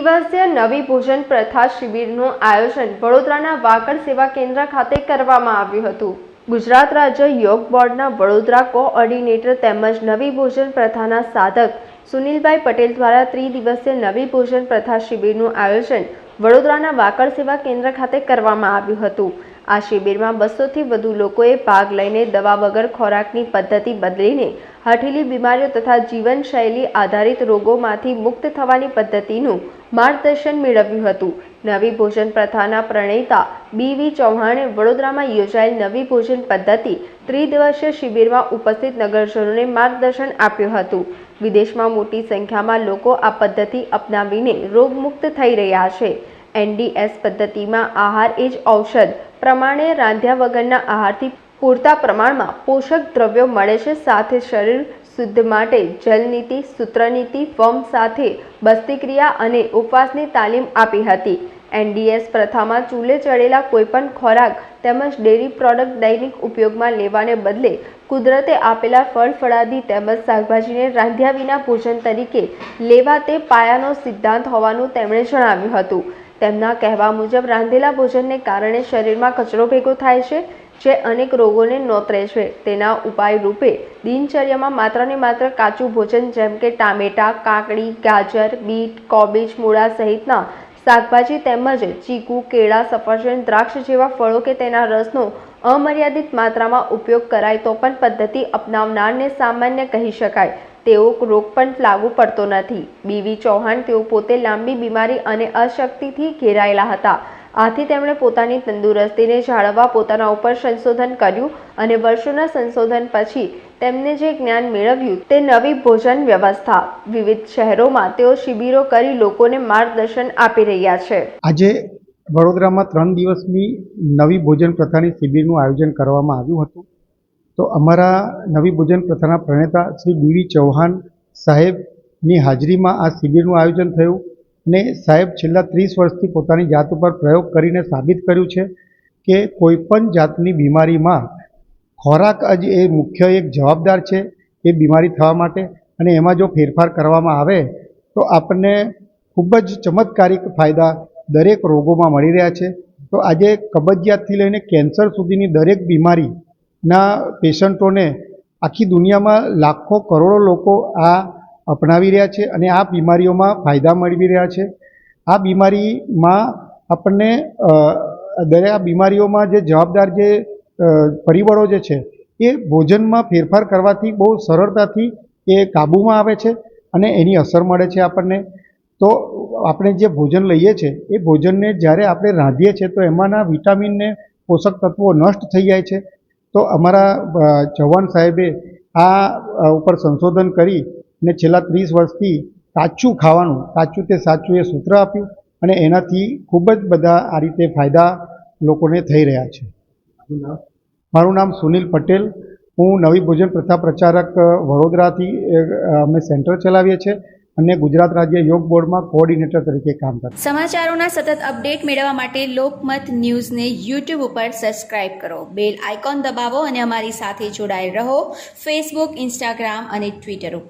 ત્રિદિવસીય નવી ભોજન પ્રથા શિબિરનું આયોજન વડોદરાના વાકડ સેવા કેન્દ્ર ખાતે કરવામાં આવ્યું હતું. ગુજરાત રાજ્ય યોગ બોર્ડના વડોદરા કોઓર્ડિનેટર તેમજ નવી ભોજન પ્રથાના સાધક સુનિલભાઈ પટેલ દ્વારા ત્રિદિવસીય નવી ભોજન પ્રથા શિબિરનું આયોજન વડોદરાના વાકડ સેવા કેન્દ્ર ખાતે કરવામાં આવ્યું હતું. આ શિબિરમાં બસોથી વધુ લોકોએ ભાગ લઈને દવા વગર ખોરાકની પદ્ધતિ બદલીને હઠીલી બીમારીઓ તથા જીવનશૈલી આધારિત રોગોમાંથી મુક્ત થવાની પદ્ધતિનું માર્ગદર્શન મેળવ્યું હતું. નવી ભોજન પ્રથાના પ્રણેતા બી વી ચૌહાણે વડોદરામાં યોજાયેલ નવી ભોજન પદ્ધતિ ત્રિદિવસીય શિબિરમાં ઉપસ્થિત નગરજનોને માર્ગદર્શન આપ્યું હતું. વિદેશમાં મોટી સંખ્યામાં લોકો આ પદ્ધતિ અપનાવીને રોગમુક્ત થઈ રહ્યા છે. એનડીએસ પદ્ધતિમાં આહાર એ જ ઔષધ પ્રમાણે રાંધ્યા વગરના આહારથી પૂરતા પ્રમાણમાં પોષક દ્રવ્યો મળે છે. સાથે શરીર શુદ્ધ માટે જલનીતિ સૂત્રનીતિ ફોર્મ સાથે બસ્તિક્રિયા અને ઉપવાસની તાલીમ આપી હતી. એનડીએસ પ્રથામાં ચૂલે ચડેલા કોઈપણ ખોરાક તેમજ ડેરી પ્રોડક્ટ દૈનિક ઉપયોગમાં લેવાને બદલે કુદરતે આપેલા ફળ, ફળાદી તેમજ શાકભાજીને રાંધ્યા વિના ભોજન તરીકે લેવા તે પાયાનો સિદ્ધાંત હોવાનું તેમણે જણાવ્યું હતું. તેમના કહેવા મુજબ રાંધેલા ભોજનને કારણે શરીરમાં કચરો ભેગો થાય છે, જે અનેક રોગોને નોતરે છે. તેના ઉપાય રૂપે દિનચર્યામાં માત્ર ને માત્ર કાચું ભોજન જેમ કે ટામેટા, કાકડી, ગાજર, બીટ, કોબીજ, મૂળા સહિતના શાકભાજી તેમજ ચીકુ, કેળા, સફરજન, દ્રાક્ષ જેવા ફળો કે તેના રસનો અમર્યાદિત માત્રામાં ઉપયોગ કરાય તો પણ પદ્ધતિ અપનાવનારને સામાન્ય કહી શકાય. તેઓ રોગ પણ લાગુ પડતો નથી. બીવી ચૌહાણ તેઓ પોતે લાંબી બીમારી અને અશક્તિથી ઘેરાયેલા હતા. આથી તેમણે પોતાની તંદુરસ્તીને જાળવવા પોતાના ઉપર સંશોધન કર્યું અને વર્ષોના સંશોધન પછી તેમને જે જ્ઞાન મેળવ્યું તે નવી ભોજન વ્યવસ્થા. વિવિધ શહેરોમાં તેઓ શિબિરો કરી લોકોને માર્ગદર્શન આપી રહ્યા છે. આજે વડોદરામાં ત્રણ દિવસની નવી ભોજન પ્રથાની શિબિરનું આયોજન કરવામાં આવ્યું હતું. તો અમારા નવી ભોજન પ્રથાના પ્રણેતા શ્રી બીવી ચૌહાણ સાહેબની હાજરીમાં આ શિબિરનું આયોજન થયું અને સાહેબ છેલ્લા ત્રીસ વર્ષથી પોતાની જાત ઉપર પ્રયોગ કરીને સાબિત કર્યું છે કે કોઈપણ જાતની બીમારીમાં ખોરાક જ એ મુખ્ય એક જવાબદાર છે એ બીમારી થવા માટે અને એમાં જો ફેરફાર કરવામાં આવે તો આપણને ખૂબ જ ચમત્કારિક ફાયદા દરેક રોગોમાં મળી રહ્યા છે. તો આજે કબજિયાતથી લઈને કેન્સર સુધીની દરેક બીમારીના પેશન્ટોને આખી દુનિયામાં લાખો કરોડો લોકો આ અપનાવી રહ્યા છે અને આ બીમારીઓમાં ફાયદા મેળવી રહ્યા છે. આ બીમારીમાં આપણને દરેક બીમારીઓમાં જે જવાબદાર જે પરિબળો જે છે એ ભોજનમાં ફેરફાર કરવાથી બહુ સરળતાથી એ કાબૂમાં આવે છે અને એની અસર મળે છે આપણને. તો આપણે જે ભોજન લઈએ છીએ એ ભોજનને જ્યારે આપણે રાંધીએ છીએ તો એમાંના વિટામિનને પોષક તત્વો નષ્ટ થઈ જાય છે. તો અમારા ચૌહાણ સાહેબે આ ઉપર સંશોધન કરી ને છેલ્લા ત્રીસ વર્ષથી કાચું ખાવાનું કાચું તે સાચું એ સૂત્ર આપ્યું અને એનાથી ખૂબ જ બધા આ રીતે ફાયદા લોકોને થઈ રહ્યા છે. મારું નામ સુનિલ પટેલ. હું નવી ભોજન પ્રથા પ્રચારક વડોદરાથી અમે સેન્ટર ચલાવીએ છીએ. અને ગુજરાત રાજ્ય યોગ બોર્ડમાં કોઓર્ડિનેટર તરીકે કામ કરે. સમાચારોના સતત અપડેટ મેળવવા માટે લોકમત ન્યૂઝને યુટ્યુબ ઉપર સબસ્ક્રાઇબ કરો. બેલ આઇકોન દબાવો અને અમારી સાથે જોડાયેલ રહો. ફેસબુક ઇન્સ્ટાગ્રામ અને ટ્વિટર ઉપર.